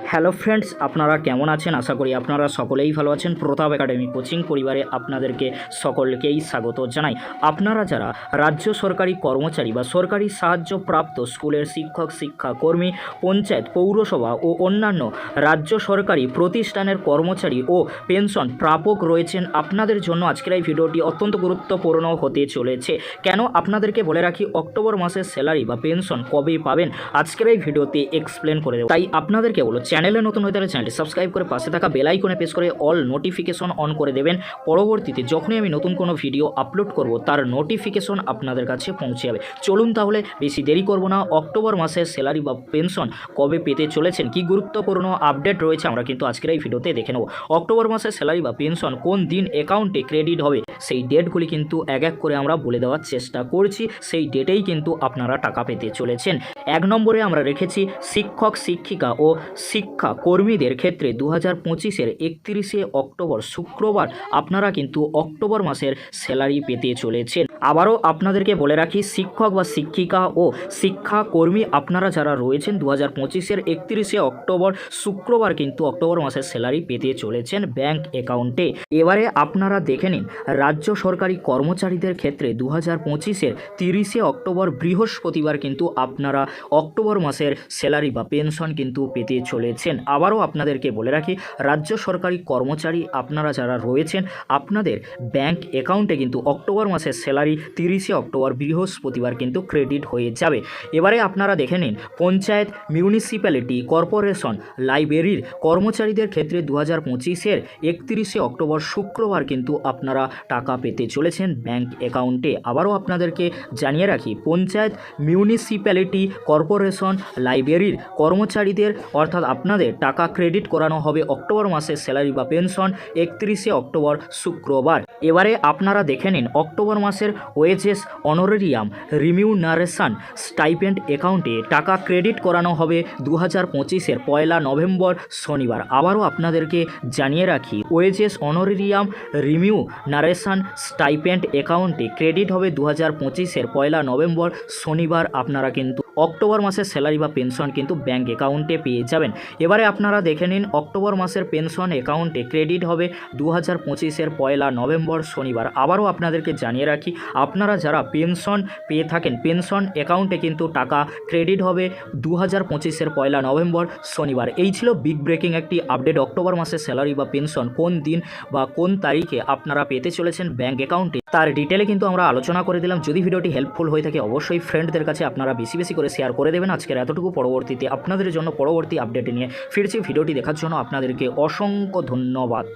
Hello friends, আপনারা কেমন আছেন? আশা করি আপনারা সকলেই ভালো আছেন। প্রতাপ একাডেমি কোচিং পরিবারে আপনাদেরকে সকলকেই স্বাগত জানাই। আপনারা যারা রাজ্য সরকারি কর্মচারী বা সরকারি সাহায্যপ্রাপ্ত স্কুলের শিক্ষক শিক্ষা কর্মী পঞ্চায়েত, পৌরসভা ও অন্যান্য রাজ্য সরকারি প্রতিষ্ঠানের কর্মচারী ও পেনশন প্রাপক রয়েছেন, আপনাদের জন্য আজকের এই ভিডিওটি অত্যন্ত গুরুত্বপূর্ণ হতে চলেছে। কেন? আপনাদেরকে বলে রাখি, অক্টোবর মাসের স্যালারি বা পেনশন কবে পাবেন? আজকের এই ভিডিওতে এক্সপ্লেন করে দেবো। তাই আপনাদেরকে বলো চ্যানেলে নতুন হয়ে তাহলে চ্যানেলটি সাবস্ক্রাইব করে পাশে থাকা বেল আইকনে প্রেস করে অল নোটিফিকেশন অন করে দেবেন। পরবর্তীতে যখনই আমি নতুন কোনো ভিডিও আপলোড করব, তার নোটিফিকেশন আপনাদের কাছে পৌঁছে যাবে। চলুন তাহলে বেশি দেরি করব না। অক্টোবর মাসের স্যালারি বা পেনশন কবে পেতে চলেছেন কি গুরুত্বপূর্ণ আপডেট রয়েছে আমরা কিন্তু আজকের এই ভিডিওতে দেখে নেব। অক্টোবর মাসের স্যালারি বা পেনশন কোন দিন অ্যাকাউন্টে ক্রেডিট হবে, সেই ডেটগুলি কিন্তু এক এক করে আমরা বলে দেওয়ার চেষ্টা করছি। সেই ডেটেই কিন্তু আপনারা টাকা পেতে চলেছেন। এক নম্বরে আমরা রেখেছি শিক্ষক, শিক্ষিকা ও শিক্ষা কর্মীদের ক্ষেত্রে দু হাজার পঁচিশের একত্রিশে অক্টোবর শুক্রবার আপনারা কিন্তু অক্টোবর মাসের স্যালারি পেতে চলেছেন। আবারও আপনাদেরকে বলে রাখি, শিক্ষক বা শিক্ষিকা ও শিক্ষা কর্মী আপনারা যারা রয়েছেন দু হাজার পঁচিশের একত্রিশে অক্টোবর শুক্রবার কিন্তু অক্টোবর মাসের স্যালারি পেতে চলেছেন ব্যাংক অ্যাকাউন্টে। এবারে আপনারা দেখে নিন, রাজ্য সরকারি কর্মচারীদের ক্ষেত্রে দু হাজার পঁচিশের তিরিশে অক্টোবর বৃহস্পতিবার কিন্তু আপনারা অক্টোবর মাসের স্যালারি বা পেনশন কিন্তু পেতে চলেছেন আবারও আপনাদেরকে বলে রাখি, রাজ্য সরকারি কর্মচারী আপনারা যারা রয়েছেন, আপনাদের ব্যাংক অ্যাকাউন্টে কিন্তু অক্টোবর মাসের স্যালারি তিরিশে অক্টোবর বৃহস্পতিবার কিন্তু ক্রেডিট হয়ে যাবে। এবারে আপনারা দেখে নিন, পঞ্চায়েত, মিউনিসিপ্যালিটি কর্পোরেশন, লাইব্রেরির কর্মচারীদের ক্ষেত্রে দু হাজার পঁচিশের একত্রিশে অক্টোবর শুক্রবার কিন্তু আপনারা টাকা পেতে চলেছেন ব্যাংক অ্যাকাউন্টে। আবারও আপনাদেরকে জানিয়ে রাখি, পঞ্চায়েত, মিউনিসিপ্যালিটি কর্পোরেশন, লাইব্রেরির কর্মচারীদের, অর্থাৎ আপনাদের টাকা ক্রেডিট করানো হবে অক্টোবর মাসের স্যালারি বা পেনশন একত্রিশে অক্টোবর শুক্রবার। এবারে আপনারা দেখে নিন অক্টোবর মাসের ওয়েজেস, অনোরেরিয়াম, রিমিউনারেশন স্টাইপেন্ড অ্যাকাউন্টে টাকা ক্রেডিট করানো হবে দু হাজার পঁচিশের পয়লা নভেম্বর শনিবার। আবারও আপনাদেরকে জানিয়ে রাখি, wages, honorarium remuneration stipend অ্যাকাউন্টে ক্রেডিট হবে দু হাজার পঁচিশের পয়লা নভেম্বর শনিবার। আপনারা কিন্তু অক্টোবর মাসের স্যালারি বা পেনশন কিন্তু ব্যাংক অ্যাকাউন্টে পেয়ে যাবেন। এবারে আপনারা দেখে নিন, অক্টোবর মাসের পেনশন অ্যাকাউন্টে ক্রেডিট হবে দু হাজার পঁচিশের পয়লা নভেম্বর শনিবার। আবারও আপনাদেরকে জানিয়ে রাখি, আপনারা যারা পেনশন পেয়ে থাকেন, পেনশন অ্যাকাউন্টে কিন্তু টাকা ক্রেডিট হবে দু হাজার পঁচিশের পয়লা নভেম্বর শনিবার। এই ছিল বিগ ব্রেকিং একটি আপডেট অক্টোবর মাসের স্যালারি বা পেনশন কোন দিন বা কোন তারিখে আপনারা পেতে চলেছেন ব্যাংক অ্যাকাউন্টে। তার ডিটেলে কিন্তু আমরা আলোচনা করে দিলাম। যদি ভিডিওটি হেল্পফুল হয়ে থাকে, অবশ্যই ফ্রেন্ডদের কাছে আপনারা বেশি বেশি করে শেয়ার করে দেবেন। আজকের এতটুকু পরবর্তীতে আপনাদের জন্য পরবর্তী আপডেট নিয়ে ফিরছি। ভিডিওটি দেখার জন্য আপনাদেরকে অসংখ্য ধন্যবাদ।